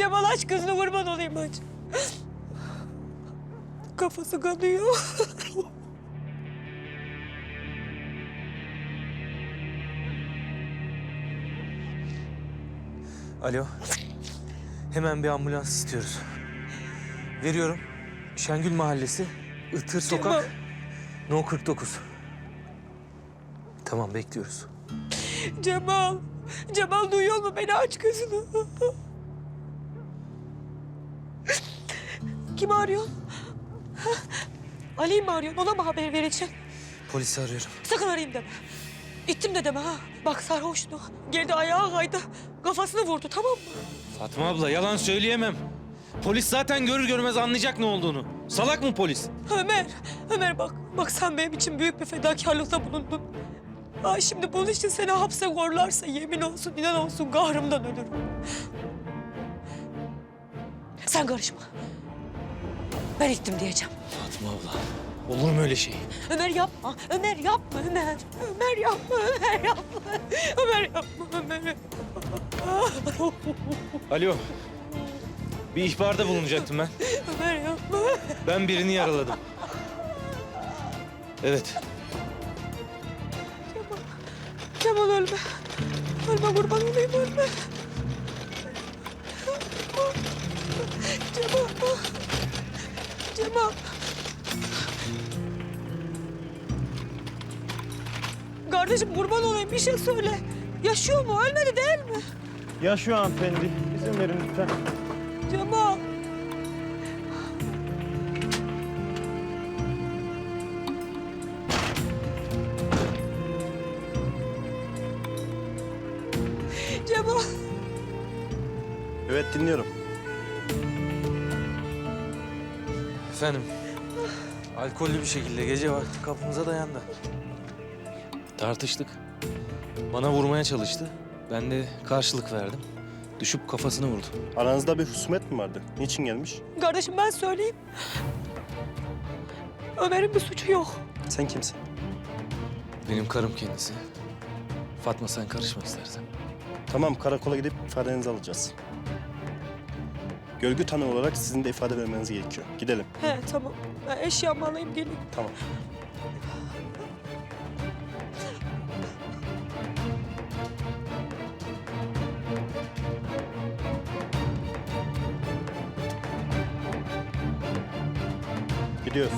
Cemal aç gözünü kurban olayım aç. Kafası kanıyor. Alo. Hemen bir ambulans istiyoruz. Veriyorum. Şengül Mahallesi, Itır Sokak, No 49. Tamam bekliyoruz. Cemal. Cemal duyuyor mu beni aç gözünü. Kim arıyor? Ali'yi mi arıyorsun? Ona mı haber vereceksin? Polisi arıyorum. Sakın arayayım deme. İttim de deme ha. Bak sarhoştu. Geldi ayağa kaydı. Kafasını vurdu tamam mı? Fatma abla yalan söyleyemem. Polis zaten görür görmez anlayacak ne olduğunu. Salak mı polis? Ömer, Ömer bak. Bak sen benim için büyük bir fedakarlıkta bulundun. Ay şimdi bunun için seni hapse korlarsa yemin olsun inan olsun kahrımdan ölürüm. Sen karışma. Ben ittim diyeceğim. Fatma abla olur mu öyle şey? Ömer yapma, Ömer yapma Ömer. Ömer yapma, Ömer yapma. Ömer yapma, Ömer yapma. Alo. Bir ihbarda bulunacaktım ben. Ömer yapma. Ben birini yaraladım. Evet. Cemal ölme. Ölme kurban olayım ölme. Cemal. Cemal. Kardeşim kurban olayım bir şey söyle. Yaşıyor mu? Ölmedi değil mi? Yaşıyor hanımefendi. İzin verin lütfen. Cemal. Cemal. Evet dinliyorum. Efendim. Alkollü bir şekilde gece vakti kapımıza dayandı. Tartıştık. Bana vurmaya çalıştı. Ben de karşılık verdim. Düşüp kafasını vurdu. Aranızda bir husumet mi vardı? Niçin gelmiş? Kardeşim ben söyleyeyim. Ömer'in bir suçu yok. Sen kimsin? Benim karım kendisi. Fatma sen karışma istersen. Tamam karakola gidip ifadenizi alacağız. Görgü tanığı olarak sizin de ifade vermeniz gerekiyor. Gidelim. He tamam. Ben eşyamı alayım geleyim. Tamam. Gidiyoruz.